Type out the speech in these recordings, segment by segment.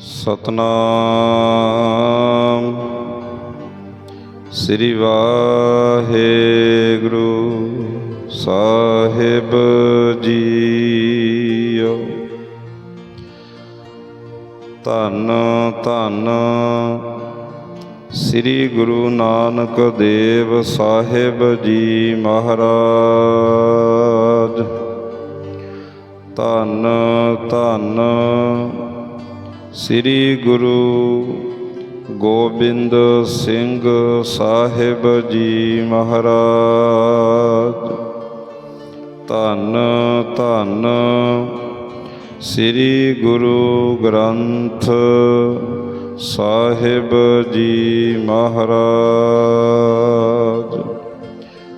ਸਤਨਾਮ। ਸ੍ਰੀ ਵਾਹਿਗੁਰੂ ਸਾਹਿਬ ਜੀਓ। ਧੰਨ ਧੰਨ ਸ੍ਰੀ ਗੁਰੂ ਨਾਨਕ ਦੇਵ ਸਾਹਿਬ ਜੀ ਮਹਾਰਾਜ। ਧੰਨ ਧੰਨ ਸ੍ਰੀ ਗੁਰੂ ਗੋਬਿੰਦ ਸਿੰਘ ਸਾਹਿਬ ਜੀ ਮਹਾਰਾਜ। ਧੰਨ ਧੰਨ ਸ੍ਰੀ ਗੁਰੂ ਗ੍ਰੰਥ ਸਾਹਿਬ ਜੀ ਮਹਾਰਾਜ।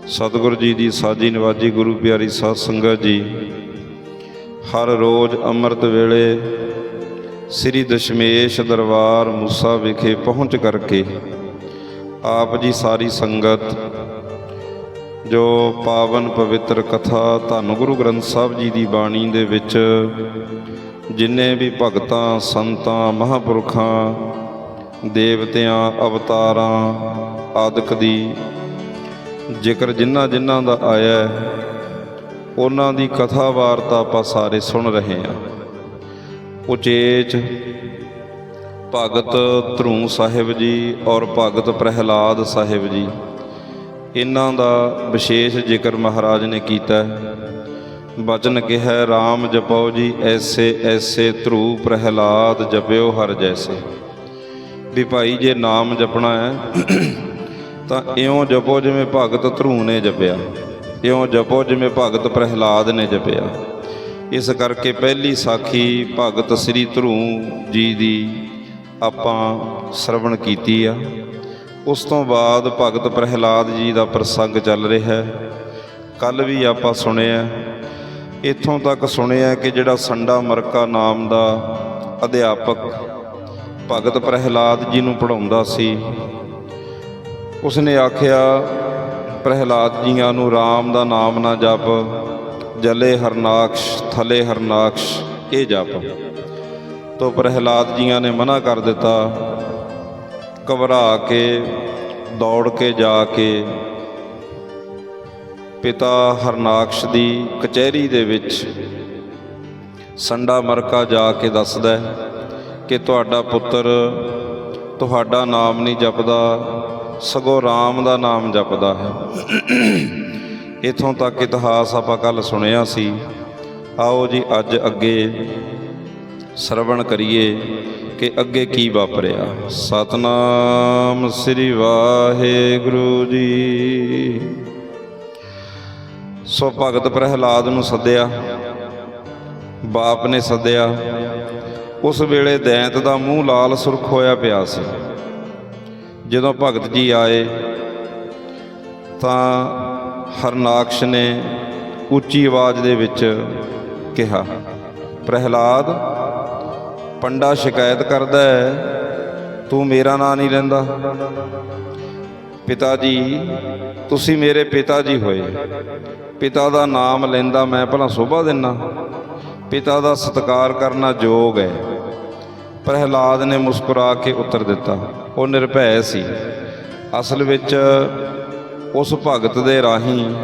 ਸਤਿਗੁਰੂ ਜੀ ਦੀ ਸਾਜੀ ਨਿਵਾਜ਼ੀ ਗੁਰੂ ਪਿਆਰੀ ਸਾਧ ਸੰਗਤ ਜੀ, ਹਰ ਰੋਜ਼ ਅੰਮ੍ਰਿਤ ਵੇਲੇ ਸ੍ਰੀ ਦਸ਼ਮੇਸ਼ ਦਰਬਾਰ ਮੂਸਾ ਵਿਖੇ ਪਹੁੰਚ ਕਰਕੇ ਆਪ ਜੀ ਸਾਰੀ ਸੰਗਤ, ਜੋ ਪਾਵਨ ਪਵਿੱਤਰ ਕਥਾ ਧੰਨ ਗੁਰੂ ਗ੍ਰੰਥ ਸਾਹਿਬ ਜੀ ਦੀ ਬਾਣੀ ਦੇ ਵਿੱਚ ਜਿੰਨੇ ਵੀ ਭਗਤਾਂ, ਸੰਤਾਂ, ਮਹਾਂਪੁਰਖਾਂ, ਦੇਵਤਿਆਂ, ਅਵਤਾਰਾਂ, ਆਦਿਕ ਦੀ ਜ਼ਿਕਰ ਜਿਨ੍ਹਾਂ ਜਿਨ੍ਹਾਂ ਦਾ ਆਇਆ ਉਹਨਾਂ ਦੀ ਕਥਾ ਵਾਰਤਾ ਆਪਾਂ ਸਾਰੇ ਸੁਣ ਰਹੇ ਹਾਂ। ਉਚੇਚ। ਭਗਤ ਧਰੂ ਸਾਹਿਬ ਜੀ ਔਰ ਭਗਤ ਪ੍ਰਹਿਲਾਦ ਸਾਹਿਬ ਜੀ, ਇਹਨਾਂ ਦਾ ਵਿਸ਼ੇਸ਼ ਜ਼ਿਕਰ ਮਹਾਰਾਜ ਨੇ ਕੀਤਾ ਬਚਨ ਕਿਹਾ RAM ਜਪੋ ਜੀ, ਐਸੇ ਐਸੇ ਧਰੂ ਪ੍ਰਹਿਲਾਦ ਜਪਿਓ ਹਰ ਜੈਸੇ। ਵੀ ਭਾਈ, ਜੇ ਨਾਮ ਜਪਣਾ ਹੈ, ਤਾਂ ਇਉਂ ਜਪੋ ਜਿਵੇਂ ਭਗਤ ਧਰੂ ਨੇ ਜਪਿਆ। ਇਉਂ ਜਪੋ ਜਿਵੇਂ ਭਗਤ ਪ੍ਰਹਿਲਾਦ ਨੇ ਜਪਿਆ। ਇਸ ਕਰਕੇ ਪਹਿਲੀ ਸਾਖੀ ਭਗਤ ਸ੍ਰੀ ਧਰੂ ਜੀ ਦੀ ਆਪਾਂ ਸ਼ਰਵਣ ਕੀਤੀ ਆ। ਉਸ ਤੋਂ ਬਾਅਦ ਭਗਤ ਪ੍ਰਹਿਲਾਦ ਜੀ ਦਾ ਪ੍ਰਸੰਗ ਚੱਲ ਰਿਹਾ ਹੈ। ਕੱਲ ਵੀ ਆਪਾਂ ਸੁਣਿਆ ਇੱਥੋਂ ਤੱਕ ਸੁਣਿਆ ਕਿ ਜਿਹੜਾ ਸੰਡਾ ਮਰਕਾ ਨਾਮ ਦਾ ਅਧਿਆਪਕ ਭਗਤ ਪ੍ਰਹਿਲਾਦ ਜੀ ਨੂੰ ਪੜਾਉਂਦਾ ਸੀ, ਉਸਨੇ ਆਖਿਆ, ਪ੍ਰਹਿਲਾਦ ਜੀਆਂ ਨੂੰ RAM ਦਾ ਨਾਮ ਨਾ ਜਪ ਜਲੇ ਹਰਨਾਕਸ਼ ਥਲੇ ਹਰਨਾਕਸ਼ ਇਹ ਜਪ। ਤੋਂ ਪ੍ਰਹਿਲਾਦ ਜੀਆਂ ਨੇ ਮਨਾ ਕਰ ਦਿੱਤਾ, ਘਬਰਾ ਕੇ, ਦੌੜ ਕੇ ਜਾ ਕੇ, ਪਿਤਾ ਹਰਨਾਕਸ਼ ਦੀ ਕਚਹਿਰੀ ਦੇ ਵਿੱਚ ਸੰਡਾ ਮਰਕਾ ਜਾ ਕੇ ਦੱਸਦਾ ਕਿ ਤੁਹਾਡਾ ਪੁੱਤਰ ਤੁਹਾਡਾ ਨਾਮ ਨਹੀਂ ਜਪਦਾ, ਸਗੋਂ RAM ਦਾ ਨਾਮ ਜਪਦਾ ਹੈ। ਇਥੋਂ ਤੱਕ ਇਤਿਹਾਸ ਆਪਾਂ ਕੱਲ ਸੁਣਿਆ ਸੀ। ਆਓ ਜੀ ਅੱਜ ਅੱਗੇ ਸਰਵਣ ਕਰੀਏ ਕਿ ਅੱਗੇ ਕੀ ਵਾਪਰਿਆ। ਸਤਨਾਮ ਸ੍ਰੀ ਵਾਹਿਗੁਰੂ ਜੀ। ਸੋ ਭਗਤ ਪ੍ਰਹਿਲਾਦ ਨੂੰ ਸੱਦਿਆ, ਬਾਪ ਨੇ ਸੱਦਿਆ। ਉਸ ਵੇਲੇ ਦੈਂਤ ਦਾ ਮੂੰਹ ਲਾਲ ਸੁਰਖ ਹੋਇਆ ਪਿਆ ਸੀ। ਜਦੋਂ ਭਗਤ ਜੀ ਆਏ, ਤਾਂ ਹਰਨਾਕਸ਼ ਨੇ ਉੱਚੀ ਆਵਾਜ਼ ਦੇ ਵਿੱਚ ਕਿਹਾ, ਪ੍ਰਹਿਲਾਦ, ਪੰਡਾ ਸ਼ਿਕਾਇਤ ਕਰਦਾ ਹੈ, ਤੂੰ ਮੇਰਾ ਨਾਂ ਨਹੀਂ ਲੈਂਦਾ। ਪਿਤਾ ਜੀ, ਤੁਸੀਂ ਮੇਰੇ ਪਿਤਾ ਜੀ ਹੋਏ। ਪਿਤਾ ਦਾ ਨਾਮ ਲੈਂਦਾ ਮੈਂ ਭਲਾ ਸੋਭਾ ਦਿੰਨਾ। ਪਿਤਾ ਦਾ ਸਤਿਕਾਰ ਕਰਨਾ ਯੋਗ ਹੈ। ਪ੍ਰਹਿਲਾਦ ਨੇ ਮੁਸਕਰਾ ਕੇ ਉੱਤਰ ਦਿੱਤਾ। ਉਹ ਨਿਰਭੈ ਸੀ। ਅਸਲ ਵਿੱਚ ਉਸ ਭਗਤ ਦੇ ਰਾਹੀਂ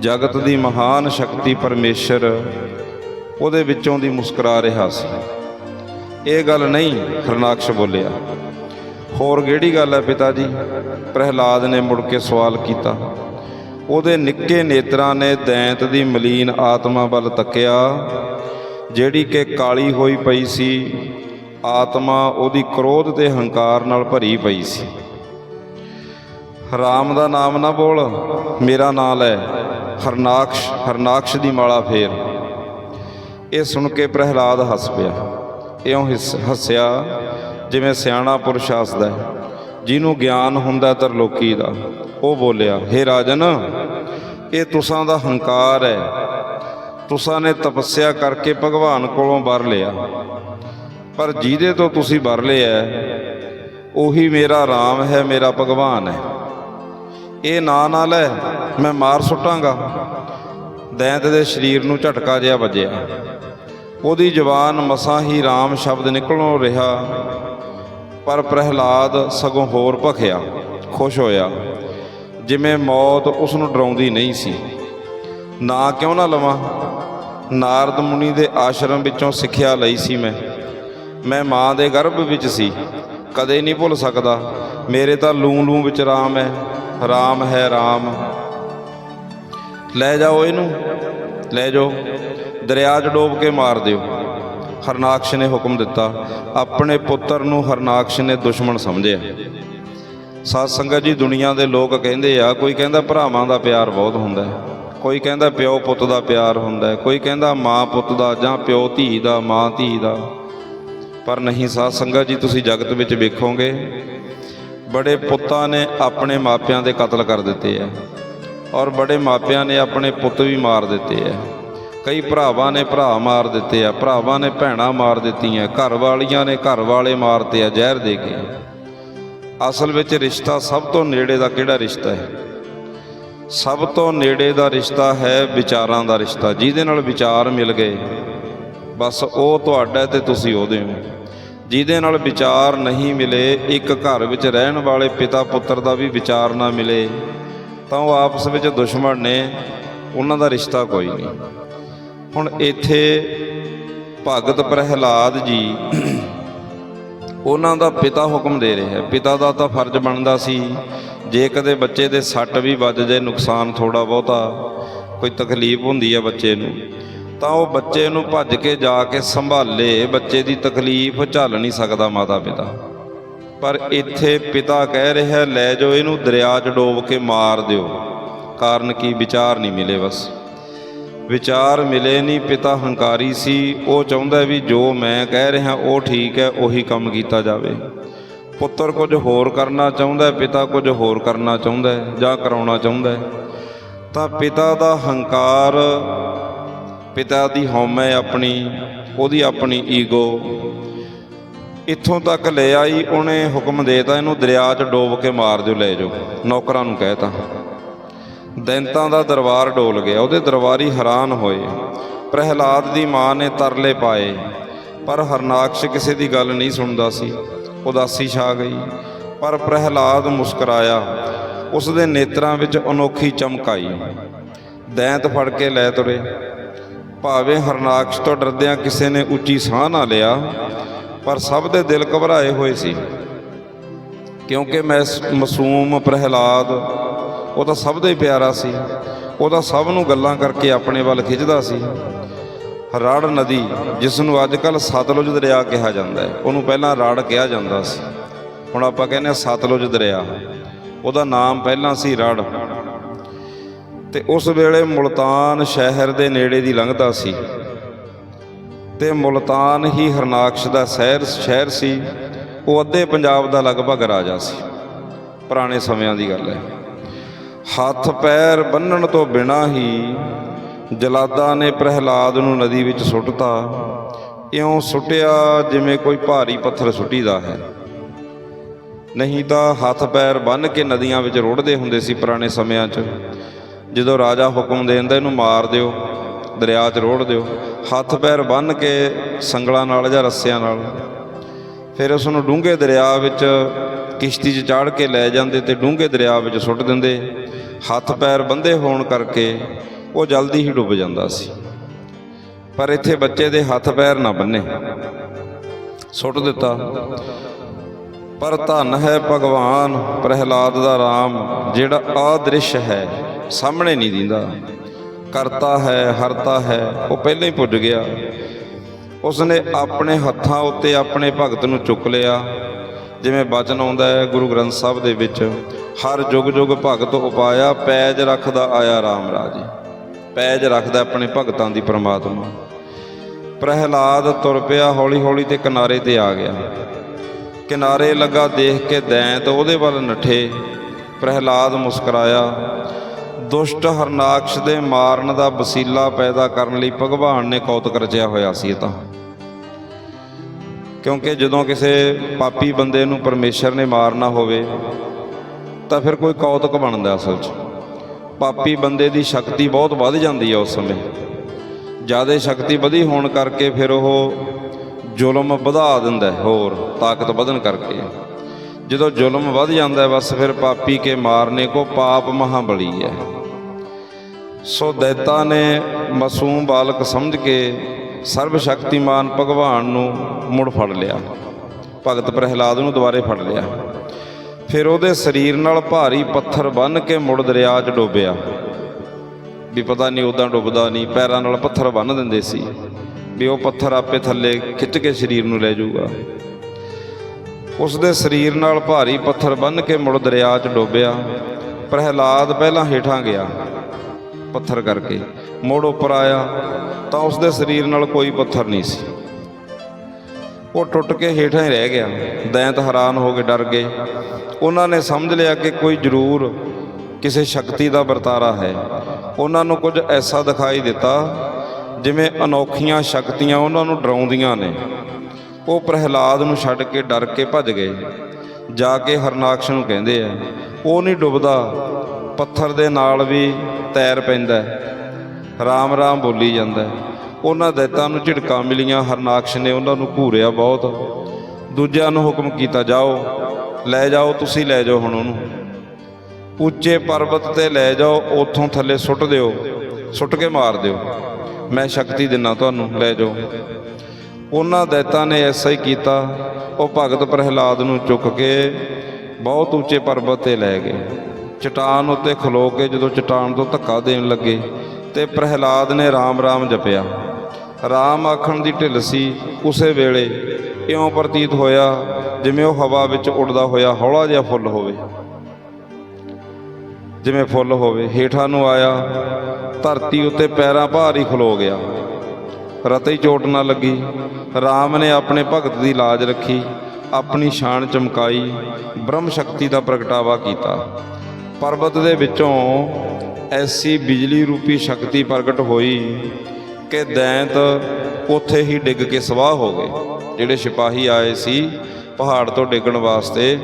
ਜਗਤ ਦੀ ਮਹਾਨ ਸ਼ਕਤੀ ਪਰਮੇਸ਼ਰ ਉਹਦੇ ਵਿੱਚੋਂ ਦੀ ਮੁਸਕਰਾ ਰਿਹਾ ਸੀ। ਇਹ ਗੱਲ ਨਹੀਂ ਹਰਨਾਕਸ਼ ਬੋਲਿਆ। ਹੋਰ ਕਿਹੜੀ ਗੱਲ ਹੈ ਪਿਤਾ ਜੀ? ਪ੍ਰਹਿਲਾਦ ਨੇ ਮੁੜ ਕੇ ਸਵਾਲ ਕੀਤਾ। ਉਹਦੇ ਨਿੱਕੇ ਨੇਤਰਾਂ ਨੇ ਦੈਂਤ ਦੀ ਮਲੀਨ ਆਤਮਾ ਵੱਲ ਤੱਕਿਆ, ਜਿਹੜੀ ਕਿ ਕਾਲੀ ਹੋਈ ਪਈ ਸੀ। ਆਤਮਾ ਉਹਦੀ ਕ੍ਰੋਧ ਤੇ ਹੰਕਾਰ ਨਾਲ ਭਰੀ ਪਈ ਸੀ। ਰਾਮ ਦਾ ਨਾਮ ਨਾ ਬੋਲ, ਮੇਰਾ ਨਾਮ ਲੈ, ਹਰਨਾਕਸ਼ ਹਰਨਾਕਸ਼ ਦੀ ਮਾਲਾ ਫੇਰ। ਇਹ ਸੁਣ ਕੇ ਪ੍ਰਹਿਲਾਦ ਹੱਸ ਪਿਆ। ਇਉਂ ਹਿੱਸ- ਹੱਸਿਆ, ਜਿਵੇਂ ਸਿਆਣਾ ਪੁਰਸ਼ ਹੱਸਦਾ ਜਿਹਨੂੰ ਗਿਆਨ ਹੁੰਦਾ ਤਰਲੋਕੀ ਦਾ। ਉਹ ਬੋਲਿਆ, ਹੇ ਰਾਜਨ, ਇਹ ਤੁਸਾਂ ਦਾ ਹੰਕਾਰ ਹੈ। ਤੁਸਾਂ ਨੇ ਤਪੱਸਿਆ ਕਰਕੇ ਭਗਵਾਨ ਕੋਲੋਂ ਵਰ ਲਿਆ। ਪਰ ਜਿਹਦੇ ਤੋਂ ਤੁਸੀਂ ਵਰ ਲਿਆ ਉਹੀ ਮੇਰਾ ਰਾਮ ਹੈ, ਮੇਰਾ ਭਗਵਾਨ ਹੈ। ਇਹ ਨਾਂ ਨਾ ਲੈ, ਮੈਂ ਮਾਰ ਸੁੱਟਾਂਗਾ। ਦੈਂਤ ਦੇ ਸਰੀਰ ਨੂੰ ਝਟਕਾ ਜਿਹਾ ਵੱਜਿਆ। ਉਹਦੀ ਜ਼ੁਬਾਨ ਮਸਾਂ ਹੀ RAM ਸ਼ਬਦ ਨਿਕਲਣੋਂ ਰਿਹਾ, ਪਰ ਪ੍ਰਹਿਲਾਦ ਸਗੋਂ ਹੋਰ ਭਖਿਆ, ਖੁਸ਼ ਹੋਇਆ। ਜਿਵੇਂ ਮੌਤ ਉਸ ਨੂੰ ਡਰਾਉਂਦੀ ਨਹੀਂ ਸੀ। ਨਾ ਕਿਉਂ ਨਾ ਲਵਾਂ? ਨਾਰਦ ਮੁਨੀ ਦੇ ਆਸ਼ਰਮ ਵਿੱਚੋਂ ਸਿੱਖਿਆ ਲਈ ਸੀ ਮੈਂ। ਮੈਂ ਮਾਂ ਦੇ ਗਰਭ ਵਿੱਚ ਸੀ। ਕਦੇ ਨਹੀਂ ਭੁੱਲ ਸਕਦਾ। ਮੇਰੇ ਤਾਂ ਲੂੰ ਲੂੰ ਵਿੱਚ ਰਾਮ ਹੈ। ਰਾਮ ਹੈ ਰਾਮ। ਲੈ ਜਾਓ ਇਹਨੂੰ। ਲੈ ਜਾਓ। ਦਰਿਆ 'ਚ ਡੋਬ ਕੇ ਮਾਰ ਦਿਓ। ਹਰਨਾਕਸ਼ ਨੇ ਹੁਕਮ ਦਿੱਤਾ। ਆਪਣੇ ਪੁੱਤਰ ਨੂੰ ਹਰਨਾਕਸ਼ ਨੇ ਦੁਸ਼ਮਣ ਸਮਝਿਆ। ਸਾਧ ਸੰਗਤ ਜੀ, ਦੁਨੀਆ ਦੇ ਲੋਕ ਕਹਿੰਦੇ ਆ, ਕੋਈ ਕਹਿੰਦਾ ਭਰਾਵਾਂ ਦਾ ਪਿਆਰ ਬਹੁਤ ਹੁੰਦਾ ਹੈ। ਕੋਈ ਕਹਿੰਦਾ ਪਿਓ ਪੁੱਤ ਦਾ ਪਿਆਰ ਹੁੰਦਾ ਹੈ। ਕੋਈ ਕਹਿੰਦਾ ਮਾਂ ਪੁੱਤ ਦਾ ਜਾਂ ਪਿਓ ਧੀ ਦਾ, ਮਾਂ ਧੀ ਦਾ। ਪਰ ਨਹੀਂ, ਸਾਧ ਸੰਗਤ ਜੀ, ਤੁਸੀਂ ਜਗਤ ਵਿੱਚ ਵੇਖੋਗੇ ਬੜੇ ਪੁੱਤਾਂ ਨੇ ਆਪਣੇ ਮਾਪਿਆਂ ਦੇ ਕਤਲ ਕਰ ਦਿੱਤੇ ਆ ਔਰ ਬੜੇ ਮਾਪਿਆਂ ਨੇ ਆਪਣੇ ਪੁੱਤ ਵੀ ਮਾਰ ਦਿੱਤੇ ਆ ਕਈ ਭਰਾਵਾਂ ਨੇ ਭਰਾ ਮਾਰ ਦਿੱਤੇ ਆ ਭਰਾਵਾਂ ਨੇ ਭੈਣਾਂ ਮਾਰ ਦਿੱਤੀਆਂ ਘਰ ਵਾਲੀਆਂ ਨੇ ਘਰ ਵਾਲੇ ਮਾਰਤੇ ਆ ਜ਼ਹਿਰ ਦੇ ਕੇ। ਅਸਲ ਵਿੱਚ ਰਿਸ਼ਤਾ ਸਭ ਤੋਂ ਨੇੜੇ ਦਾ ਕਿਹੜਾ ਰਿਸ਼ਤਾ ਹੈ? ਸਭ ਤੋਂ ਨੇੜੇ ਦਾ ਰਿਸ਼ਤਾ ਹੈ ਵਿਚਾਰਾਂ ਦਾ ਰਿਸ਼ਤਾ, ਜਿਹਦੇ ਨਾਲ ਵਿਚਾਰ ਮਿਲ ਗਏ। ਬਸ ਉਹ ਤੁਹਾਡਾ ਤੇ ਤੁਸੀਂ ਉਹਦੇ ਹੋ। ਜਿਹਦੇ ਨਾਲ ਵਿਚਾਰ ਨਹੀਂ ਮਿਲੇ, ਇੱਕ ਘਰ ਵਿੱਚ ਰਹਿਣ ਵਾਲੇ ਪਿਤਾ ਪੁੱਤਰ ਦਾ ਵੀ ਵਿਚਾਰ ਨਾ ਮਿਲੇ, ਤਾਂ ਉਹ ਆਪਸ ਵਿੱਚ ਦੁਸ਼ਮਣ ਨੇ, ਉਹਨਾਂ ਦਾ ਰਿਸ਼ਤਾ ਕੋਈ ਨਹੀਂ। ਹੁਣ ਇੱਥੇ ਭਗਤ ਪ੍ਰਹਿਲਾਦ ਜੀ ਉਹਨਾਂ ਦਾ ਪਿਤਾ ਹੁਕਮ ਦੇ ਰਿਹਾ ਪਿਤਾ ਦਾ ਤਾਂ ਫਰਜ਼ ਬਣਦਾ ਸੀ, ਜੇ ਕਦੇ ਬੱਚੇ ਦੇ ਸੱਟ ਵੀ ਵੱਜ ਜਾਏ ਨੁਕਸਾਨ ਥੋੜਾ ਬਹੁਤਾ, ਕੋਈ ਤਕਲੀਫ ਹੁੰਦੀ ਹੈ ਬੱਚੇ ਨੂੰ ਤਾਂ ਉਹ ਬੱਚੇ ਨੂੰ ਭੱਜ ਕੇ ਜਾ ਕੇ ਸੰਭਾਲੇ, ਬੱਚੇ ਦੀ ਤਕਲੀਫ ਝੱਲ ਨਹੀਂ ਸਕਦਾ ਮਾਤਾ ਪਿਤਾ ਪਰ ਇੱਥੇ ਪਿਤਾ ਕਹਿ ਰਿਹਾ, ਲੈ ਜਾਓ ਇਹਨੂੰ ਦਰਿਆ 'ਚ ਡੋਬ ਕੇ ਮਾਰ ਦਿਓ। ਕਾਰਨ ਕੀ? ਵਿਚਾਰ ਨਹੀਂ ਮਿਲੇ ਬਸ। ਵਿਚਾਰ ਮਿਲੇ ਨਹੀਂ, ਪਿਤਾ ਹੰਕਾਰੀ ਸੀ। ਉਹ ਚਾਹੁੰਦਾ ਵੀ ਜੋ ਮੈਂ ਕਹਿ ਰਿਹਾ, ਉਹ ਠੀਕ ਹੈ, ਉਹੀ ਕੰਮ ਕੀਤਾ ਜਾਵੇ। ਪੁੱਤਰ ਕੁਝ ਹੋਰ ਕਰਨਾ ਚਾਹੁੰਦਾ ਪਿਤਾ ਕੁਝ ਹੋਰ ਕਰਨਾ ਚਾਹੁੰਦਾ ਜਾਂ ਕਰਾਉਣਾ ਚਾਹੁੰਦਾ ਤਾਂ ਪਿਤਾ ਦਾ ਹੰਕਾਰ ਪਿਤਾ ਦੀ ਹਉਮੈ ਆਪਣੀ, ਉਹਦੀ ਆਪਣੀ ਈਗੋ। ਇੱਥੋਂ ਤੱਕ ਲੈ ਆਈ, ਉਹਨੇ ਹੁਕਮ ਦੇਤਾ, ਇਹਨੂੰ ਦਰਿਆ 'ਚ ਡੋਬ ਕੇ ਮਾਰ ਦਿਓ, ਲੈ ਜਾਓ। ਨੌਕਰਾਂ ਨੂੰ ਕਹਿਤਾ ਦੈਂਤਾਂ। ਦਾ ਦਰਬਾਰ ਡੋਲ ਗਿਆ, ਉਹਦੇ ਦਰਬਾਰੀ ਹੈਰਾਨ ਹੋਏ। ਪ੍ਰਹਿਲਾਦ ਦੀ ਮਾਂ ਨੇ ਤਰਲੇ ਪਾਏ, ਪਰ ਹਰਨਾਕਸ਼ ਕਿਸੇ ਦੀ ਗੱਲ ਨਹੀਂ ਸੁਣਦਾ ਸੀ। ਉਦਾਸੀ ਛਾ ਗਈ, ਪਰ ਪ੍ਰਹਿਲਾਦ ਮੁਸਕਰਾਇਆ। ਉਸ ਦੇ ਨੇਤਰਾਂ ਵਿੱਚ ਅਨੋਖੀ ਚਮਕ ਆਈ। ਦੈਂਤ ਫੜ ਕੇ ਲੈ ਤੁਰੇ। ਭਾਵੇਂ ਹਰਨਾਕਸ਼ ਤੋਂ ਡਰਦਿਆਂ ਕਿਸੇ ਨੇ ਉੱਚੀ ਸਾਹ ਨਾ ਲਿਆ, ਪਰ ਸਭ ਦੇ ਦਿਲ ਘਬਰਾਏ ਹੋਏ ਸੀ। ਕਿਉਂਕਿ ਮੈਂ ਮਾਸੂਮ ਪ੍ਰਹਿਲਾਦ, ਉਹ ਤਾਂ ਸਭ ਦਾ ਹੀ ਪਿਆਰਾ ਸੀ। ਉਹ ਤਾਂ ਸਭ ਨੂੰ ਗੱਲਾਂ ਕਰਕੇ ਆਪਣੇ ਵੱਲ ਖਿੱਚਦਾ ਸੀ। ਰੜ ਨਦੀ ਜਿਸ ਨੂੰ ਅੱਜ ਕੱਲ ਸਤਲੁਜ ਦਰਿਆ ਕਿਹਾ ਜਾਂਦਾ ਹੈ, ਉਹਨੂੰ ਪਹਿਲਾਂ ਰੜ ਕਿਹਾ ਜਾਂਦਾ ਸੀ। ਹੁਣ ਆਪਾਂ ਕਹਿੰਦੇ ਹਾਂ ਸਤਲੁਜ ਦਰਿਆ। ਉਹਦਾ ਨਾਮ ਪਹਿਲਾਂ ਸੀ ਰੜ। ਤੇ ਉਸ ਵੇਲੇ ਮੁਲਤਾਨ ਸ਼ਹਿਰ ਦੇ ਨੇੜੇ ਦੀ ਲੰਘਦਾ ਸੀ। ਤੇ ਮੁਲਤਾਨ ਹੀ ਹਰਨਾਕਸ਼ ਦਾ ਸ਼ਹਿਰ ਸ਼ਹਿਰ ਸੀ। ਉਹ ਅੱਧੇ ਪੰਜਾਬ ਦਾ ਲਗਭਗ ਰਾਜਾ ਸੀ। ਪੁਰਾਣੇ ਸਮਿਆਂ ਦੀ ਗੱਲ ਹੈ। ਹੱਥ ਪੈਰ ਬੰਨਣ ਤੋਂ ਬਿਨਾ ਹੀ ਜਲਾਦਾ ਨੇ ਪ੍ਰਹਿਲਾਦ ਨੂੰ ਨਦੀ ਵਿੱਚ ਸੁੱਟਤਾ। ਇਉਂ ਸੁੱਟਿਆ ਜਿਵੇਂ ਕੋਈ ਭਾਰੀ ਪੱਥਰ ਸੁੱਟੀਦਾ ਹੈ। ਨਹੀਂ ਤਾਂ ਹੱਥ ਪੈਰ ਬੰਨ ਕੇ ਨਦੀਆਂ ਵਿੱਚ ਰੁੜਦੇ ਹੁੰਦੇ ਸੀ ਪੁਰਾਣੇ ਸਮਿਆਂ 'ਚ। ਜਦੋਂ ਰਾਜਾ ਹੁਕਮ ਦੇ ਦਿੰਦਾ ਇਹਨੂੰ ਮਾਰ ਦਿਓ, ਦਰਿਆ 'ਚ ਰੋੜ ਦਿਓ, ਹੱਥ ਪੈਰ ਬੰਨ ਕੇ ਸੰਗਲਾਂ ਨਾਲ ਜਾਂ ਰੱਸਿਆਂ ਨਾਲ, ਫਿਰ ਉਸ ਨੂੰ ਡੂੰਘੇ ਦਰਿਆ ਵਿੱਚ ਕਿਸ਼ਤੀ 'ਚ ਚਾੜ ਕੇ ਲੈ ਜਾਂਦੇ ਤੇ ਡੂੰਘੇ ਦਰਿਆ ਵਿੱਚ ਸੁੱਟ ਦਿੰਦੇ। ਹੱਥ ਪੈਰ ਬੰਦੇ ਹੋਣ ਕਰਕੇ ਉਹ ਜਲਦੀ ਹੀ ਡੁੱਬ ਜਾਂਦਾ ਸੀ। ਪਰ ਇੱਥੇ ਬੱਚੇ ਦੇ ਹੱਥ ਪੈਰ ਨਾ ਬੰਨੇ। ਸੁੱਟ ਦਿੱਤਾ। ਪਰ ਧੰਨ ਹੈ ਭਗਵਾਨ ਪ੍ਰਹਿਲਾਦ ਦਾ ਰਾਮ, ਜਿਹੜਾ ਆਦ੍ਰਿਸ਼ ਹੈ। ਸਾਹਮਣੇ ਨਹੀਂ ਦਿੰਦਾ। ਕਰਤਾ ਹੈ, ਹਰਤਾ ਹੈ, ਉਹ ਪਹਿਲਾਂ ਹੀ ਪੁੱਜ ਗਿਆ। ਉਸਨੇ ਆਪਣੇ ਹੱਥਾਂ ਉੱਤੇ ਆਪਣੇ ਭਗਤ ਨੂੰ ਚੁੱਕ ਲਿਆ। ਜਿਵੇਂ ਬਚਨ ਆਉਂਦਾ ਹੈ ਗੁਰੂ ਗ੍ਰੰਥ ਸਾਹਿਬ ਦੇ ਵਿੱਚ, ਹਰ ਜੁਗ ਜੁਗ ਭਗਤ ਉਪਾਇਆ, ਪੈਜ ਰੱਖਦਾ ਆਇਆ RAM ਰਾਜੇ। ਪੈਜ ਰੱਖਦਾ ਆਪਣੇ ਭਗਤਾਂ ਦੀ ਪ੍ਰਮਾਤਮਾ। ਪ੍ਰਹਿਲਾਦ ਤੁਰ ਪਿਆ ਹੌਲੀ ਹੌਲੀ ਤੇ ਕਿਨਾਰੇ ਤੇ ਆ ਗਿਆ। ਕਿਨਾਰੇ ਲੱਗਾ ਦੇਖ ਕੇ ਦੈਂਤ ਉਹਦੇ ਵੱਲ ਨੱਠੇ। ਪ੍ਰਹਿਲਾਦ ਮੁਸਕਰਾਇਆ ਦੁਸ਼ਟ ਹਰਨਾਕਸ਼ ਦੇ ਮਾਰਨ ਦਾ ਵਸੀਲਾ ਪੈਦਾ ਕਰਨ ਲਈ ਭਗਵਾਨ ਨੇ ਕੌਤਕ ਰਚਿਆ ਹੋਇਆ ਸੀ ਇਹ ਤਾਂ। ਕਿਉਂਕਿ ਜਦੋਂ ਕਿਸੇ ਪਾਪੀ ਬੰਦੇ ਨੂੰ ਪਰਮੇਸ਼ਰ ਨੇ ਮਾਰਨਾ ਹੋਵੇ, ਤਾਂ ਫਿਰ ਕੋਈ ਕੌਤਕ ਬਣਦਾ ਅਸਲ 'ਚ। ਪਾਪੀ ਬੰਦੇ ਦੀ ਸ਼ਕਤੀ ਬਹੁਤ ਵੱਧ ਜਾਂਦੀ ਹੈ ਉਸ ਸਮੇਂ। ਜ਼ਿਆਦਾ ਸ਼ਕਤੀ ਵਧੀ ਹੋਣ ਕਰਕੇ ਫਿਰ ਉਹ ਜ਼ੁਲਮ ਵਧਾ ਦਿੰਦਾ ਹੋਰ ਤਾਕਤ ਵਧਣ ਕਰਕੇ। ਜਦੋਂ ਜ਼ੁਲਮ ਵੱਧ ਜਾਂਦਾ ਬਸ ਫਿਰ ਪਾਪੀ ਕੇ ਮਾਰਨੇ ਕੋ ਪਾਪ ਮਹਾਬਲੀ ਹੈ। ਸੋ ਦੈਤਾ ਨੇ ਮਾਸੂਮ ਬਾਲਕ ਸਮਝ ਕੇ ਸਰਵ ਸ਼ਕਤੀਮਾਨ ਭਗਵਾਨ ਨੂੰ ਮੁੜ ਫੜ ਲਿਆ। ਭਗਤ ਪ੍ਰਹਿਲਾਦ ਨੂੰ ਦੁਬਾਰੇ ਫੜ ਲਿਆ। ਫਿਰ ਉਹਦੇ ਸਰੀਰ ਨਾਲ ਭਾਰੀ ਪੱਥਰ ਬੰਨ੍ਹ ਕੇ ਮੁੜ ਦਰਿਆ 'ਚ ਡੋਬਿਆ। ਵੀ ਪਤਾ ਨਹੀਂ ਉਦਾਂ ਡੁੱਬਦਾ ਨਹੀਂ, ਪੈਰਾਂ ਨਾਲ ਪੱਥਰ ਬੰਨ੍ਹ ਦਿੰਦੇ ਸੀ। ਵੀ ਉਹ ਪੱਥਰ ਆਪੇ ਥੱਲੇ ਖਿੱਚ ਕੇ ਸਰੀਰ ਨੂੰ ਲੈ ਜਾਊਗਾ। ਉਸ ਦੇ ਸਰੀਰ ਨਾਲ ਭਾਰੀ ਪੱਥਰ ਬੰਨ੍ਹ ਕੇ ਮੁੜ ਦਰਿਆ 'ਚ ਡੋਬਿਆ। ਪ੍ਰਹਿਲਾਦ ਪਹਿਲਾਂ ਹੇਠਾਂ ਗਿਆ। ਪੱਥਰ ਕਰਕੇ ਮੋੜ ਉੱਪਰ ਆਇਆ ਤਾਂ ਉਸ ਦੇ ਸਰੀਰ ਨਾਲ ਕੋਈ ਪੱਥਰ ਨਹੀਂ ਸੀ। ਉਹ ਟੁੱਟ ਕੇ ਹੇਠਾਂ ਹੀ ਰਹਿ ਗਿਆ। ਦੈਂਤ ਹੈਰਾਨ ਹੋ ਕੇ ਡਰ ਗਏ। ਉਹਨਾਂ ਨੇ ਸਮਝ ਲਿਆ ਕਿ ਕੋਈ ਜ਼ਰੂਰ ਕਿਸੇ ਸ਼ਕਤੀ ਦਾ ਵਰਤਾਰਾ ਹੈ। ਉਹਨਾਂ ਨੂੰ ਕੁਝ ਐਸਾ ਦਿਖਾਈ ਦਿੱਤਾ ਜਿਵੇਂ ਅਨੋਖੀਆਂ ਸ਼ਕਤੀਆਂ ਉਹਨਾਂ ਨੂੰ ਡਰਾਉਂਦੀਆਂ ਨੇ। ਉਹ ਪ੍ਰਹਿਲਾਦ ਨੂੰ ਛੱਡ ਕੇ ਡਰ ਕੇ ਭੱਜ ਗਏ। ਜਾ ਕੇ ਹਰਨਾਕਸ਼ ਨੂੰ ਕਹਿੰਦੇ ਆ, ਉਹ ਨਹੀਂ ਡੁੱਬਦਾ ਪੱਥਰ ਦੇ ਨਾਲ ਵੀ ਤੈਰ ਪੈਂਦਾ ਰਾਮ ਰਾਮ ਬੋਲੀ ਜਾਂਦਾ ਉਹਨਾਂ ਦੈਤਾਂ ਨੂੰ ਝਿੜਕਾਂ ਮਿਲੀਆਂ, ਹਰਨਾਕਸ਼ ਨੇ ਉਹਨਾਂ ਨੂੰ ਘੂਰਿਆ ਬਹੁਤ। ਦੂਜਿਆਂ ਨੂੰ ਹੁਕਮ ਕੀਤਾ, ਜਾਓ, ਲੈ ਜਾਓ, ਤੁਸੀਂ ਲੈ ਜਾਓ ਹੁਣ ਉਹਨੂੰ। ਉੱਚੇ ਪਰਬਤ ਤੇ ਲੈ ਜਾਓ, ਉੱਥੋਂ ਥੱਲੇ ਸੁੱਟ ਦਿਓ, ਸੁੱਟ ਕੇ ਮਾਰ ਦਿਓ। ਮੈਂ ਸ਼ਕਤੀ ਦਿਨਾ ਤੁਹਾਨੂੰ, ਲੈ ਜਾਓ। ਉਹਨਾਂ ਦੈਤਾਂ ਨੇ ਐਸਾ ਹੀ ਕੀਤਾ। ਉਹ ਭਗਤ ਪ੍ਰਹਿਲਾਦ ਨੂੰ ਚੁੱਕ ਕੇ ਬਹੁਤ ਉੱਚੇ ਪਰਬਤ ਤੇ ਲੈ ਗਏ। ਚਟਾਨ ਉੱਤੇ ਖਲੋ ਕੇ ਜਦੋਂ ਚਟਾਨ ਤੋਂ ਧੱਕਾ ਦੇਣ ਲੱਗੇ ਤੇ ਪ੍ਰਹਿਲਾਦ ਨੇ ਰਾਮ ਰਾਮ ਜਪਿਆ। ਰਾਮ ਆਖਣ ਦੀ ਢਿੱਲ ਸੀ, ਉਸੇ ਵੇਲੇ ਇਉਂ ਪ੍ਰਤੀਤ ਹੋਇਆ ਜਿਵੇਂ ਉਹ ਹਵਾ ਵਿੱਚ ਉੱਡਦਾ ਹੋਇਆ ਹੌਲਾ ਜਿਹਾ ਫੁੱਲ ਹੋਵੇ। ਜਿਵੇਂ ਫੁੱਲ ਹੋਵੇ, ਹੇਠਾਂ ਨੂੰ ਆਇਆ, ਧਰਤੀ ਉੱਤੇ ਪੈਰਾਂ ਭਾਰੀ ਖਲੋ ਗਿਆ। ਰਤੇ ਚੋਟ ਨਾ ਲੱਗੀ। RAM ਨੇ ਆਪਣੇ ਭਗਤ ਦੀ ਲਾਜ ਰੱਖੀ, ਆਪਣੀ ਸ਼ਾਨ ਚਮਕਾਈ ਬ੍ਰਹਮ ਸ਼ਕਤੀ ਦਾ ਪ੍ਰਗਟਾਵਾ ਕੀਤਾ। ਪਰਬਤ ਦੇ ਵਿੱਚੋਂ ਐਸੀ ਬਿਜਲੀ ਰੂਪੀ ਸ਼ਕਤੀ ਪ੍ਰਗਟ ਹੋਈ ਕਿ ਦੈਂਤ ਉੱਥੇ ਹੀ ਡਿੱਗ ਕੇ ਸਵਾਹ ਹੋ ਗਏ। ਜਿਹੜੇ ਸਿਪਾਹੀ ਆਏ ਸੀ ਪਹਾੜ ਤੋਂ ਡਿੱਗਣ ਵਾਸਤੇ,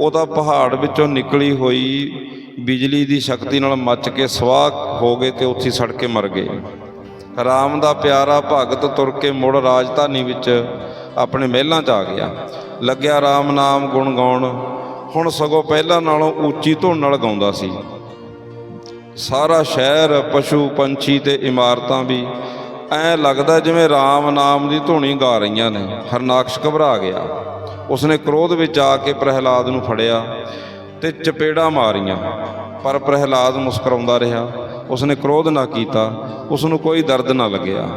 ਉਹ ਤਾਂ ਪਹਾੜ ਵਿੱਚੋਂ ਨਿਕਲੀ ਹੋਈ ਬਿਜਲੀ ਦੀ ਸ਼ਕਤੀ ਨਾਲ ਮੱਚ ਕੇ ਸਵਾਹ ਹੋ ਗਏ ਤੇ ਉੱਥੇ ਸੜ ਕੇ ਮਰ ਗਏ। ਰਾਮ ਦਾ ਪਿਆਰਾ ਭਗਤ ਤੁਰ ਕੇ ਮੁੜ ਰਾਜਧਾਨੀ ਵਿੱਚ ਆਪਣੇ ਮਹਿਲਾਂ 'ਚ ਆ ਗਿਆ। ਲੱਗਿਆ ਰਾਮ ਨਾਮ ਗੁਣ ਗਾਉਣ। ਹੁਣ ਸਗੋਂ ਪਹਿਲਾਂ ਨਾਲੋਂ ਉੱਚੀ ਧੁਨ ਨਾਲ ਗਾਉਂਦਾ ਸੀ। ਸਾਰਾ ਸ਼ਹਿਰ, ਪਸ਼ੂ, ਪੰਛੀ ਤੇ ਇਮਾਰਤਾਂ ਵੀ ਐ ਲੱਗਦਾ ਜਿਵੇਂ ਰਾਮ ਨਾਮ ਦੀ ਧੁਨੀ ਗਾ ਰਹੀਆਂ ਨੇ। ਹਰਨਾਕਸ਼ ਘਬਰਾ ਗਿਆ। ਉਸਨੇ ਕ੍ਰੋਧ ਵਿੱਚ ਆ ਕੇ ਪ੍ਰਹਿਲਾਦ ਨੂੰ ਫੜਿਆ ਤੇ ਚਪੇੜਾ ਮਾਰੀਆਂ। ਪਰ ਪ੍ਰਹਿਲਾਦ ਮੁਸਕਰਾਉਂਦਾ ਰਿਹਾ। ਉਸਨੇ ਕ੍ਰੋਧ ਨਾ ਕੀਤਾ। ਉਸ ਨੂੰ ਕੋਈ ਦਰਦ ਨਾ ਲੱਗਿਆ।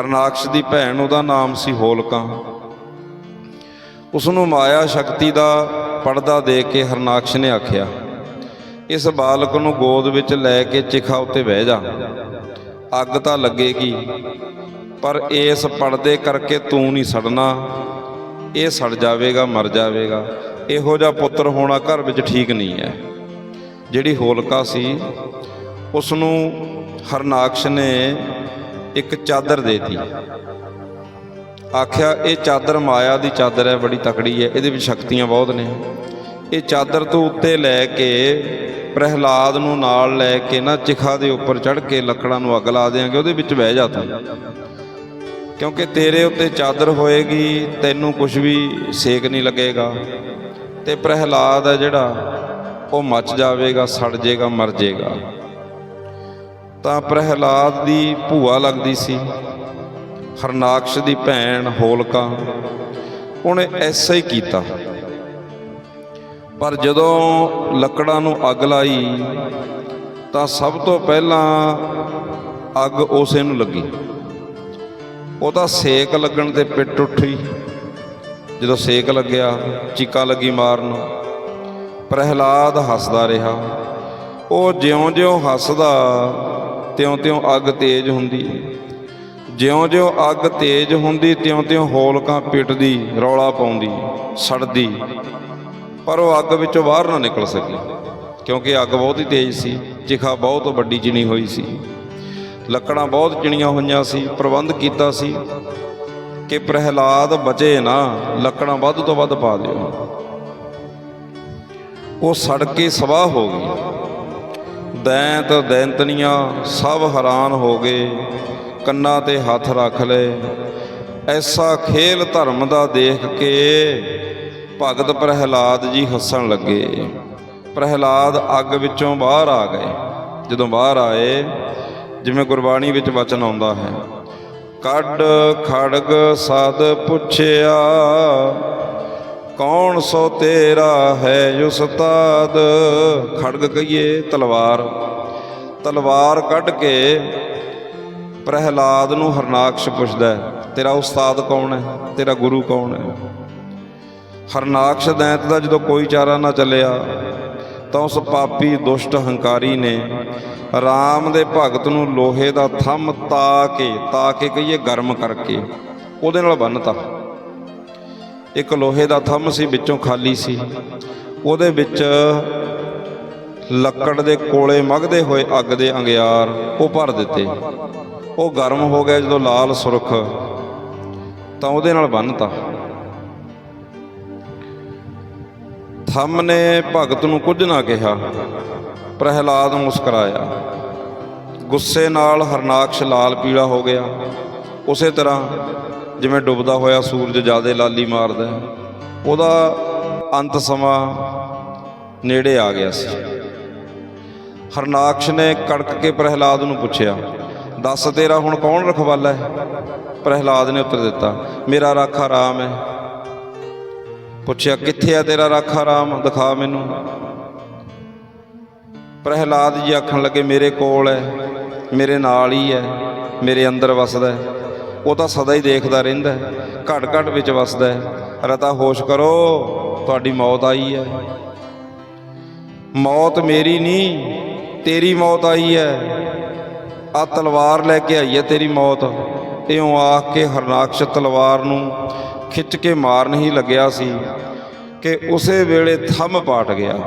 ਹਰਨਾਕਸ਼ ਦੀ ਭੈਣ ਉਹਦਾ ਨਾਮ ਸੀ ਹੋਲਕਾ। ਉਸ ਨੂੰ ਮਾਇਆ ਸ਼ਕਤੀ ਦਾ ਪਰਦਾ ਦੇ ਕੇ ਹਰਨਾਕਸ਼ ਨੇ ਆਖਿਆ, ਇਸ ਬਾਲਕ ਨੂੰ ਗੋਦ ਵਿੱਚ ਲੈ ਕੇ ਚਿਖਾ ਉੱਤੇ ਬਹਿ ਜਾ। ਅੱਗ ਤਾਂ ਲੱਗੇਗੀ, ਪਰ ਇਸ ਪਰਦੇ ਕਰਕੇ ਤੂੰ ਨਹੀਂ ਸੜਨਾ। ਇਹ ਸੜ ਜਾਵੇਗਾ, ਮਰ ਜਾਵੇਗਾ। ਇਹੋ ਜਿਹਾ ਪੁੱਤਰ ਹੋਣਾ ਘਰ ਵਿੱਚ ਠੀਕ ਨਹੀਂ ਹੈ। ਜਿਹੜੀ ਹੋਲਕਾ ਸੀ ਉਸ ਨੂੰ ਹਰਨਾਕਸ਼ ਨੇ ਇੱਕ ਚਾਦਰ ਦੇਤੀ। ਆਖਿਆ, ਇਹ ਚਾਦਰ ਮਾਇਆ ਦੀ ਚਾਦਰ ਹੈ, ਬੜੀ ਤਕੜੀ ਹੈ, ਇਹਦੇ ਵਿੱਚ ਸ਼ਕਤੀਆਂ ਬਹੁਤ ਨੇ। ਇਹ ਚਾਦਰ ਤੋਂ ਉੱਤੇ ਲੈ ਕੇ, ਪ੍ਰਹਿਲਾਦ ਨੂੰ ਨਾਲ ਲੈ ਕੇ ਨਾ ਚਿਖਾ ਦੇ ਉੱਪਰ ਚੜ ਕੇ ਲੱਕੜਾਂ ਨੂੰ ਅੱਗ ਲਾ ਦੇਾਂਗੇ ਉਹਦੇ ਵਿੱਚ ਬਹਿ ਜਾ ਤੂੰ। ਕਿਉਂਕਿ ਤੇਰੇ ਉੱਤੇ ਚਾਦਰ ਹੋਏਗੀ, ਤੈਨੂੰ ਕੁਝ ਵੀ ਸੇਕ ਨਹੀਂ ਲੱਗੇਗਾ। ਤੇ ਪ੍ਰਹਿਲਾਦ ਹੈ ਜਿਹੜਾ, ਉਹ ਮੱਚ ਜਾਵੇਗਾ, ਸੜ ਜਾਏਗਾ ਮਰ ਜਾਏਗਾ ਤਾਂ ਪ੍ਰਹਿਲਾਦ ਦੀ ਭੂਆ ਲੱਗਦੀ ਸੀ। ਹਰਨਾਕਸ਼ ਦੀ ਭੈਣ ਹੋਲਕਾ, ਉਹਨੇ ਐਸਾ ਹੀ ਕੀਤਾ। ਪਰ ਜਦੋਂ ਲੱਕੜਾਂ ਨੂੰ ਅੱਗ ਲਾਈ, ਤਾਂ ਸਭ ਤੋਂ ਪਹਿਲਾਂ ਅੱਗ ਉਸੇ ਨੂੰ ਲੱਗੀ। ਉਹਦਾ ਸੇਕ ਲੱਗਣ ਤੇ ਪਿੱਟ ਉੱਠੀ। ਜਦੋਂ ਸੇਕ ਲੱਗਿਆ, ਚੀਕਾਂ ਲੱਗੀ ਮਾਰਨ। ਪ੍ਰਹਿਲਾਦ ਹੱਸਦਾ ਰਿਹਾ। ਉਹ ਜਿਉਂ-ਜਿਉਂ ਹੱਸਦਾ, ਤਿਉਂ-ਤਿਉਂ ਅੱਗ ਤੇਜ਼ ਹੁੰਦੀ। ਜਿਉਂ-ਜਿਉਂ ਅੱਗ ਤੇਜ਼ ਹੁੰਦੀ, ਤਿਉਂ-ਤਿਉਂ ਹੋਲਕਾਂ ਪਿੱਟਦੀ, ਰੌਲਾ ਪਾਉਂਦੀ, ਸੜਦੀ। ਪਰ ਉਹ ਅੱਗ ਵਿੱਚੋਂ ਬਾਹਰ ਨਾ ਨਿਕਲ ਸਕੀ, ਕਿਉਂਕਿ ਅੱਗ ਬਹੁਤ ਹੀ ਤੇਜ਼ ਸੀ, ਚਿਖਾ ਬਹੁਤ ਵੱਡੀ ਚਿਣੀ ਹੋਈ ਸੀ। ਲੱਕੜਾਂ ਬਹੁਤ ਚਿਣੀਆਂ ਹੋਈਆਂ ਸੀ, ਪ੍ਰਬੰਧ ਕੀਤਾ ਸੀ ਕਿ ਪ੍ਰਹਿਲਾਦ ਬਚੇ ਨਾ, ਲੱਕੜਾਂ ਵੱਧ ਤੋਂ ਵੱਧ ਪਾ ਦਿਓ। ਉਹ ਸੜ ਕੇ ਸਵਾਹ ਹੋ ਗਈ। ਦੈਂਤ ਦੈਂਤਨੀਆਂ ਸਭ ਹੈਰਾਨ ਹੋ ਗਏ। ਕੰਨਾਂ ਤੇ ਹੱਥ ਰੱਖ ਲਏ ਐਸਾ ਖੇਲ ਧਰਮ ਦਾ ਦੇਖ ਕੇ ਭਗਤ ਪ੍ਰਹਿਲਾਦ ਜੀ ਹੱਸਣ ਲੱਗੇ। ਪ੍ਰਹਿਲਾਦ ਅੱਗ ਵਿੱਚੋਂ ਬਾਹਰ ਆ ਗਏ। ਜਦੋਂ ਬਾਹਰ ਆਏ, ਜਿਵੇਂ ਗੁਰਬਾਣੀ ਵਿੱਚ ਵਚਨ ਆਉਂਦਾ ਹੈ, ਕੱਢ, ਖੜਗ, ਸਦ ਪੁੱਛਿਆ, ਕੌਣ ਸੋ ਤੇਰਾ ਹੈ ਉਸਤਾਦ ਖੜਗ ਕਹੀਏ, ਤਲਵਾਰ। ਤਲਵਾਰ ਕੱਢ ਕੇ ਪ੍ਰਹਿਲਾਦ ਨੂੰ ਹਰਨਾਕਸ਼ ਪੁੱਛਦਾ ਤੇਰਾ ਉਸਤਾਦ ਕੌਣ ਹੈ? ਤੇਰਾ ਗੁਰੂ ਕੌਣ ਹੈ? ਹਰਨਾਕਸ਼ ਦੈਂਤ ਦਾ ਜਦੋਂ ਕੋਈ ਚਾਰਾ ਨਾ ਚੱਲਿਆ, ਤਾਂ ਉਸ ਪਾਪੀ ਦੁਸ਼ਟ ਹੰਕਾਰੀ ਨੇ ਰਾਮ ਦੇ ਭਗਤ ਨੂੰ ਲੋਹੇ ਦਾ ਥੰਮ ਤਾ ਕੇ ਤਾ ਕੇ ਕਹੀਏ ਗਰਮ ਕਰਕੇ ਉਹਦੇ ਨਾਲ ਬੰਨਤਾ। ਇੱਕ ਲੋਹੇ ਦਾ ਥੰਮ ਸੀ, ਵਿੱਚੋਂ ਖਾਲੀ ਸੀ। ਉਹਦੇ ਵਿੱਚ ਲੱਕੜ ਦੇ ਕੋਲੇ ਮਗਦੇ ਹੋਏ ਅੱਗ ਦੇ ਅੰਗਿਆਰ ਉਹ ਭਰ ਦਿੱਤੇ। ਉਹ ਗਰਮ ਹੋ ਗਿਆ ਜਦੋਂ ਲਾਲ ਸੁਰਖ ਤਾਂ ਉਹਦੇ ਨਾਲ ਬੰਨਤਾ। ਥੰਮ ਨੇ ਭਗਤ ਨੂੰ ਕੁਝ ਨਾ ਕਿਹਾ। ਪ੍ਰਹਿਲਾਦ ਮੁਸਕਰਾਇਆ। ਗੁੱਸੇ ਨਾਲ ਹਰਨਾਕਸ਼ ਲਾਲ ਪੀਲਾ ਹੋ ਗਿਆ। ਉਸੇ ਤਰ੍ਹਾਂ ਜਿਵੇਂ ਡੁੱਬਦਾ ਹੋਇਆ ਸੂਰਜ ਜਿਆਦੇ ਲਾਲੀ ਮਾਰਦਾ ਉਹਦਾ ਅੰਤ ਸਮਾਂ ਨੇੜੇ ਆ ਗਿਆ ਸੀ। ਹਰਨਾਕਸ਼ ਨੇ ਕੜਕ ਕੇ ਪ੍ਰਹਿਲਾਦ ਨੂੰ ਪੁੱਛਿਆ ਦੱਸ ਤੇਰਾ ਹੁਣ ਕੌਣ ਰਖਵਾਲਾ ਹੈ? ਪ੍ਰਹਿਲਾਦ ਨੇ ਉੱਤਰ ਦਿੱਤਾ, ਮੇਰਾ ਰਾਖਾ ਰਾਮ ਹੈ। ਪੁੱਛਿਆ, ਕਿੱਥੇ ਆ ਤੇਰਾ ਰਾਖਾ ਰਾਮ? ਦਿਖਾ ਮੈਨੂੰ। ਪ੍ਰਹਿਲਾਦ ਜੀ ਆਖਣ ਲੱਗੇ, ਮੇਰੇ ਕੋਲ ਹੈ, ਮੇਰੇ ਨਾਲ ਹੀ ਹੈ, ਮੇਰੇ ਅੰਦਰ ਵਸਦਾ ਹੈ। ਉਹ ਤਾਂ ਸਦਾ ਹੀ ਦੇਖਦਾ ਰਹਿੰਦਾ ਹੈ, ਘਟ ਘਟ ਵਿੱਚ ਵਸਦਾ ਹੈ। ਰਤਾ, ਹੋਸ਼ ਕਰੋ, ਤੁਹਾਡੀ ਮੌਤ ਆਈ ਹੈ। ਮੌਤ ਮੇਰੀ ਨਹੀਂ, ਤੇਰੀ ਮੌਤ ਆਈ ਹੈ। ਆ ਤਲਵਾਰ ਲੈ ਕੇ ਆਈ ਹੈ ਤੇਰੀ ਮੌਤ। ਇਉਂ ਆਖ ਕੇ ਹਰਨਾਕਸ਼ ਤਲਵਾਰ ਨੂੰ ਖਿੱਚ ਕੇ ਮਾਰਨ ਹੀ ਲੱਗਿਆ ਸੀ ਕਿ ਉਸੇ ਵੇਲੇ ਥੰਮ ਪਾਟ ਗਿਆ।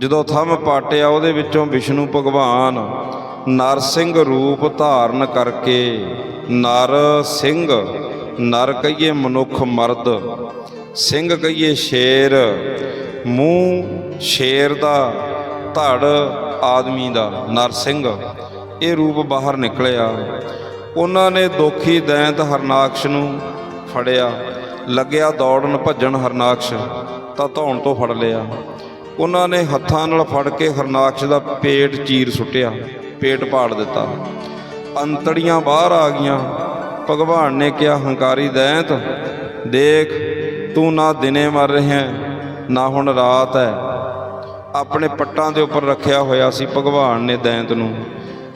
ਜਦੋਂ ਥੰਮ ਪਾਟਿਆ, ਉਹਦੇ ਵਿੱਚੋਂ ਵਿਸ਼ਨੂੰ ਭਗਵਾਨ ਨਰ ਸਿੰਘ ਰੂਪ ਧਾਰਨ ਕਰਕੇ ਨਰ ਸਿੰਘ, ਨਰ ਕਹੀਏ ਮਨੁੱਖ ਮਰਦ, ਸਿੰਘ ਕਹੀਏ ਸ਼ੇਰ, ਮੂੰਹ ਸ਼ੇਰ ਦਾ, ਧੜ ਆਦਮੀ ਦਾ, ਨਰ ਸਿੰਘ। ਇਹ ਰੂਪ ਬਾਹਰ ਨਿਕਲਿਆ। ਉਹਨਾਂ ਨੇ ਦੋਖੀ ਦੈਂਤ ਹਰਨਾਕਸ਼ ਨੂੰ ਫੜਿਆ। ਲੱਗਿਆ ਦੌੜਨ ਭੱਜਣ ਹਰਨਾਕਸ਼, ਤਾਂ ਧੌਣ ਤੋਂ ਫੜ ਲਿਆ। ਉਹਨਾਂ ਨੇ ਹੱਥਾਂ ਨਾਲ ਫੜ ਕੇ ਹਰਨਾਕਸ਼ ਦਾ ਪੇਟ ਚੀਰ ਸੁੱਟਿਆ, ਪੇਟ ਪਾੜ ਦਿੱਤਾ। ਅੰਤੜੀਆਂ ਬਾਹਰ ਆ ਗਈਆਂ। ਭਗਵਾਨ ਨੇ ਕਿਹਾ, ਹੰਕਾਰੀ ਦੈਂਤ, ਦੇਖ, ਤੂੰ ਨਾ ਦਿਨੇ ਮਰ ਰਿਹਾ, ਨਾ ਹੁਣ ਰਾਤ ਹੈ। ਆਪਣੇ ਪੱਟਾਂ ਦੇ ਉੱਪਰ ਰੱਖਿਆ ਹੋਇਆ ਸੀ ਭਗਵਾਨ ਨੇ ਦੈਂਤ ਨੂੰ।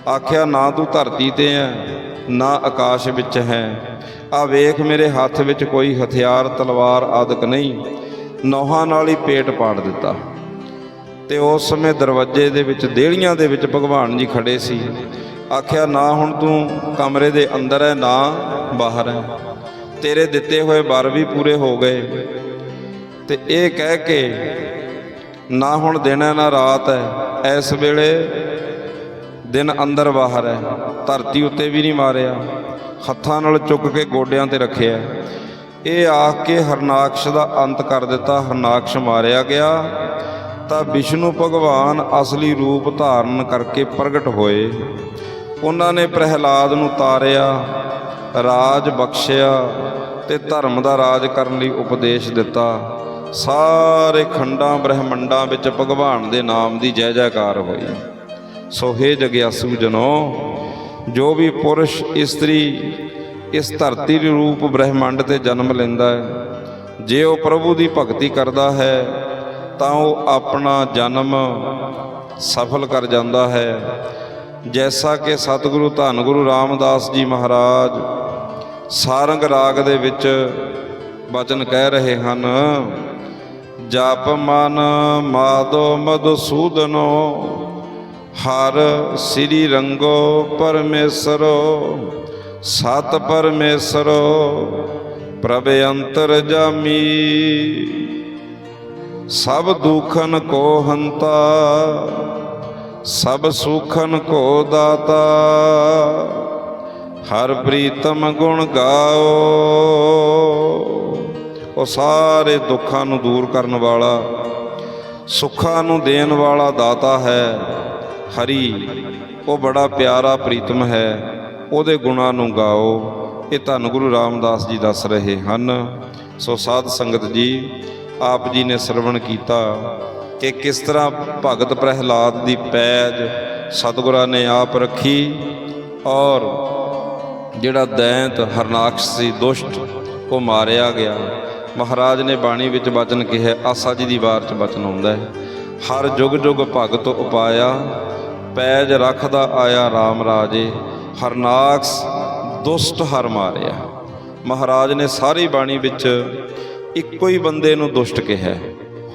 ਆਖਿਆ, ਨਾ ਤੂੰ ਧਰਤੀ ਤੇ ਹੈ ਨਾ ਆਕਾਸ਼ ਵਿੱਚ ਹੈ। ਆ ਵੇਖ, ਮੇਰੇ ਹੱਥ ਵਿੱਚ ਕੋਈ ਹਥਿਆਰ, ਤਲਵਾਰ ਆਦਿਕ ਨਹੀਂ। ਨੌਹਾਂ ਨਾਲ ਹੀ ਪੇਟ ਪਾੜ ਦਿੱਤਾ। ਤੇ ਉਸ ਸਮੇਂ ਦਰਵਾਜ਼ੇ ਦੇ ਵਿੱਚ, ਦੇਹਲੀਆਂ ਦੇ ਵਿੱਚ ਭਗਵਾਨ ਜੀ ਖੜੇ ਸੀ। ਆਖਿਆ, ਨਾ, ਹੁਣ ਤੂੰ ਕਮਰੇ ਦੇ ਅੰਦਰ ਹੈ ਨਾ ਬਾਹਰ ਹੈ ਤੇਰੇ ਦਿੱਤੇ ਹੋਏ ਵਰ ਵੀ ਪੂਰੇ ਹੋ ਗਏ। ਤੇ ਇਹ ਕਹਿ ਕੇ, ਨਾ ਹੁਣ ਦਿਨ ਹੈ ਨਾ ਰਾਤ ਹੈ ਇਸ ਵੇਲੇ ਦਿਨ ਅੰਦਰ ਬਾਹਰ ਹੈ। ਧਰਤੀ ਉੱਤੇ ਵੀ ਨਹੀਂ ਮਾਰਿਆ। ਹੱਥਾਂ ਨਾਲ ਚੁੱਕ ਕੇ ਗੋਡਿਆਂ ਤੇ ਰੱਖਿਆ। ਇਹ ਆਖ ਕੇ ਹਰਨਾਕਸ਼ ਦਾ ਅੰਤ ਕਰ ਦਿੱਤਾ। ਹਰਨਾਕਸ਼ ਮਾਰਿਆ ਗਿਆ। ਤਾਂ ਵਿਸ਼ਨੂੰ ਭਗਵਾਨ ਅਸਲੀ ਰੂਪ ਧਾਰਨ ਕਰਕੇ ਪ੍ਰਗਟ ਹੋਏ। ਉਹਨਾਂ ਨੇ ਪ੍ਰਹਿਲਾਦ ਨੂੰ ਤਾਰਿਆ, ਰਾਜ ਬਖਸ਼ਿਆ ਤੇ ਧਰਮ ਦਾ ਰਾਜ ਕਰਨ ਲਈ ਉਪਦੇਸ਼ ਦਿੱਤਾ। ਸਾਰੇ ਖੰਡਾਂ ਬ੍ਰਹਿਮੰਡਾਂ ਵਿੱਚ ਭਗਵਾਨ ਦੇ ਨਾਮ ਦੀ ਜੈ ਜੈਕਾਰ ਹੋਈ। ਸੋ ਹੇ ਜਗਿਆਸੂ ਜਨੋ, ਜੋ ਵੀ ਪੁਰਸ਼, ਇਸਤਰੀ ਇਸ ਧਰਤੀ ਦੇ ਰੂਪ ਬ੍ਰਹਿਮੰਡ ਤੇ ਜਨਮ ਲੈਂਦਾ ਹੈ, ਜੇ ਉਹ ਪ੍ਰਭੂ ਦੀ ਭਗਤੀ ਕਰਦਾ ਹੈ, ਤਾਂ ਉਹ ਆਪਣਾ ਜਨਮ ਸਫਲ ਕਰ ਜਾਂਦਾ ਹੈ। ਜੈਸਾ ਕਿ ਸਤਿਗੁਰੂ ਧੰਨ ਗੁਰੂ ਰਾਮਦਾਸ ਜੀ ਮਹਾਰਾਜ ਸਾਰੰਗ ਰਾਗ ਦੇ ਵਿੱਚ ਬਚਨ ਕਹਿ ਰਹੇ ਹਨ, ਜਪ ਮਨ ਮਾਦੋ ਮਦਸੂਦਨੋ ਹਰ ਸ੍ਰੀ ਰੰਗੋ ਪਰਮੇਸ਼ਰੋ, ਸਤ ਪਰਮੇਸ਼ਰੋ, ਪ੍ਰਭ ਅੰਤਰ ਜਾਮੀ। ਸਭ ਦੁਖਨ ਕੋ ਹੰਤਾ, ਸਭ ਸੁਖਨ ਕੋ ਦਾਤਾ। ਹਰ ਪ੍ਰੀਤਮ ਗੁਣ ਗਾਓ। ਉਹ ਸਾਰੇ ਦੁੱਖਾਂ ਨੂੰ ਦੂਰ ਕਰਨ ਵਾਲਾ, ਸੁੱਖਾਂ ਨੂੰ ਦੇਣ ਵਾਲਾ ਦਾਤਾ ਹੈ। ਹਰੀ, ਉਹ ਬੜਾ ਪਿਆਰਾ ਪ੍ਰੀਤਮ ਹੈ। ਉਹਦੇ ਗੁਣਾਂ ਨੂੰ ਗਾਓ। ਇਹ ਧੰਨ ਗੁਰੂ ਰਾਮਦਾਸ ਜੀ ਦੱਸ ਰਹੇ ਹਨ। ਸੋ ਸਾਧ ਸੰਗਤ ਜੀ, ਆਪ ਜੀ ਨੇ ਸਰਵਣ ਕੀਤਾ ਕਿ ਕਿਸ ਤਰ੍ਹਾਂ ਭਗਤ ਪ੍ਰਹਿਲਾਦ ਦੀ ਪੈਜ ਸਤਿਗੁਰਾਂ ਨੇ ਆਪ ਰੱਖੀ ਔਰ ਜਿਹੜਾ ਦੈਂਤ ਹਰਨਾਕਸ਼ ਸੀ, ਦੁਸ਼ਟ, ਉਹ ਮਾਰਿਆ ਗਿਆ। ਮਹਾਰਾਜ ਨੇ ਬਾਣੀ ਵਿੱਚ ਬਚਨ ਕਿਹਾ, ਆਸਾ ਜੀ ਦੀ ਵਾਰ ਚ ਬਚਨ ਆਉਂਦਾ ਹੈ। ਹਰ ਜੁਗ ਜੁਗ ਭਗਤ ਉਪਾਇਆ ਪੈਜ ਰੱਖਦਾ ਆਇਆ RAM ਰਾਜੇ, ਹਰਨਾਕਸ ਦੁਸ਼ਟ ਹਰ ਮਾਰਿਆ। ਮਹਾਰਾਜ ਨੇ ਸਾਰੀ ਬਾਣੀ ਵਿੱਚ ਇੱਕੋ ਹੀ ਬੰਦੇ ਨੂੰ ਦੁਸ਼ਟ ਕਿਹਾ,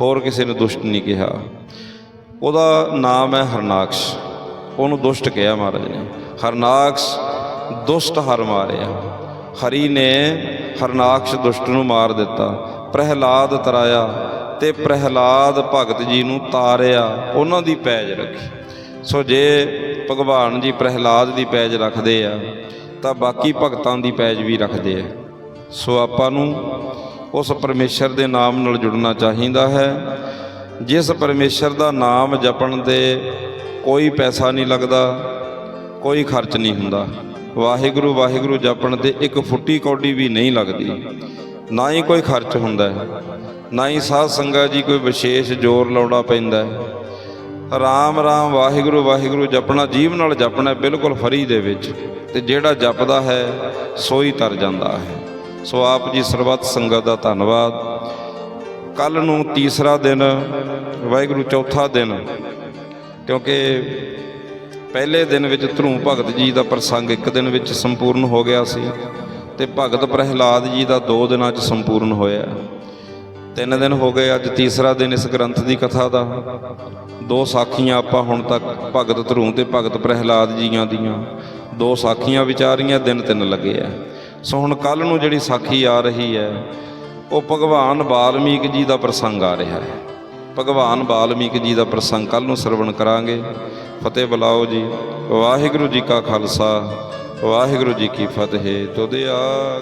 ਹੋਰ ਕਿਸੇ ਨੂੰ ਦੁਸ਼ਟ ਨਹੀਂ ਕਿਹਾ। ਉਹਦਾ ਨਾਮ ਹੈ ਹਰਨਾਕਸ਼। ਉਹਨੂੰ ਦੁਸ਼ਟ ਕਿਹਾ ਮਹਾਰਾਜ ਨੇ। ਹਰਨਾਕਸ਼ ਦੁਸ਼ਟ ਹਰ ਮਾਰਿਆ। ਹਰੀ ਨੇ ਹਰਨਾਕਸ਼ ਦੁਸ਼ਟ ਨੂੰ ਮਾਰ ਦਿੱਤਾ। ਪ੍ਰਹਿਲਾਦ ਤਰਾਇਆ ਤੇ ਪ੍ਰਹਿਲਾਦ ਭਗਤ ਜੀ ਨੂੰ ਤਾਰਿਆ। ਉਹਨਾਂ ਦੀ ਪੈਜ ਰੱਖੀ। ਸੋ ਜੇ ਭਗਵਾਨ ਜੀ ਪ੍ਰਹਿਲਾਦ ਦੀ ਪੈਜ ਰੱਖਦੇ ਆ, ਤਾਂ ਬਾਕੀ ਭਗਤਾਂ ਦੀ ਪੈਜ ਵੀ ਰੱਖਦੇ ਆ। ਸੋ ਆਪਾਂ ਨੂੰ ਉਸ ਪਰਮੇਸ਼ਰ ਦੇ ਨਾਮ ਨਾਲ ਜੁੜਨਾ ਚਾਹੀਦਾ ਹੈ। ਜਿਸ ਪਰਮੇਸ਼ਰ ਦਾ ਨਾਮ ਜਪਣ 'ਤੇ ਕੋਈ ਪੈਸਾ ਨਹੀਂ ਲੱਗਦਾ, ਕੋਈ ਖਰਚ ਨਹੀਂ ਹੁੰਦਾ। ਵਾਹਿਗੁਰੂ ਵਾਹਿਗੁਰੂ ਜਪਣ ਤੇ ਇੱਕ ਫੁੱਟੀ ਕੌਡੀ ਵੀ ਨਹੀਂ ਲੱਗਦੀ। ਨਾ ਹੀ ਕੋਈ ਖਰਚ ਹੁੰਦਾ ਹੈ, ਨਾ ਹੀ ਸਾਧ ਸੰਗਤ ਜੀ ਕੋਈ ਵਿਸ਼ੇਸ਼ ਜ਼ੋਰ ਲਾਉਣਾ ਪੈਂਦਾ ਹੈ। ਰਾਮ ਰਾਮ ਵਾਹਿਗੁਰੂ ਵਾਹਿਗੁਰੂ ਜਪਣਾ ਜੀਵ ਨਾਲ ਜਪਣਾ ਬਿਲਕੁਲ ਫਰੀ ਦੇ ਵਿੱਚ। ਤੇ ਜਿਹੜਾ ਜਪਦਾ ਹੈ, ਸੋਈ ਤਰ ਜਾਂਦਾ ਹੈ। ਸੋ ਆਪ ਜੀ ਸਰਬੱਤ ਸੰਗਤ ਦਾ ਧੰਨਵਾਦ। ਕੱਲ ਨੂੰ ਤੀਸਰਾ ਦਿਨ, ਵਾਹਿਗੁਰੂ ਚੌਥਾ ਦਿਨ, ਕਿਉਂਕਿ ਪਹਿਲੇ ਦਿਨ ਵਿੱਚ ਧਰੂ ਭਗਤ ਜੀ ਦਾ ਪ੍ਰਸੰਗ ਇੱਕ ਦਿਨ ਵਿੱਚ ਸੰਪੂਰਨ ਹੋ ਗਿਆ ਸੀ ਤੇ ਭਗਤ ਪ੍ਰਹਿਲਾਦ ਜੀ ਦਾ ਦੋ ਦਿਨਾਂ 'ਚ ਸੰਪੂਰਨ ਹੋਇਆ। ਤਿੰਨ ਦਿਨ ਹੋ ਗਏ, ਅੱਜ ਤੀਸਰਾ ਦਿਨ ਇਸ ਗ੍ਰੰਥ ਦੀ ਕਥਾ ਦਾ। ਦੋ ਸਾਖੀਆਂ ਆਪਾਂ ਹੁਣ ਤੱਕ ਭਗਤ ਧਰੂ ਤੇ ਭਗਤ ਪ੍ਰਹਿਲਾਦ ਜੀਆਂ ਦੀਆਂ। ਦੋ ਸਾਖੀਆਂ ਵਿਚਾਰੀਆਂ, ਦਿਨ ਤਿੰਨ ਲੱਗੇ ਆ ਸੋ ਹੁਣ ਕੱਲ ਨੂੰ ਜਿਹੜੀ ਸਾਖੀ ਆ ਰਹੀ ਹੈ ਉਹ ਭਗਵਾਨ ਵਾਲਮੀਕ ਜੀ ਦਾ ਪ੍ਰਸੰਗ ਆ ਰਿਹਾ ਹੈ ਭਗਵਾਨ ਵਾਲਮੀਕ ਜੀ ਦਾ ਪ੍ਰਸੰਗ ਕੱਲ ਨੂੰ ਸਰਵਣ ਕਰਾਂਗੇ। ਫਤਿਹ ਬੁਲਾਓ ਜੀ। ਵਾਹਿਗੁਰੂ ਜੀ ਕਾ ਖਾਲਸਾ, ਵਾਹਿਗੁਰੂ ਜੀ ਕੀ ਫਤਿਹ। ਤੁਧ ਆ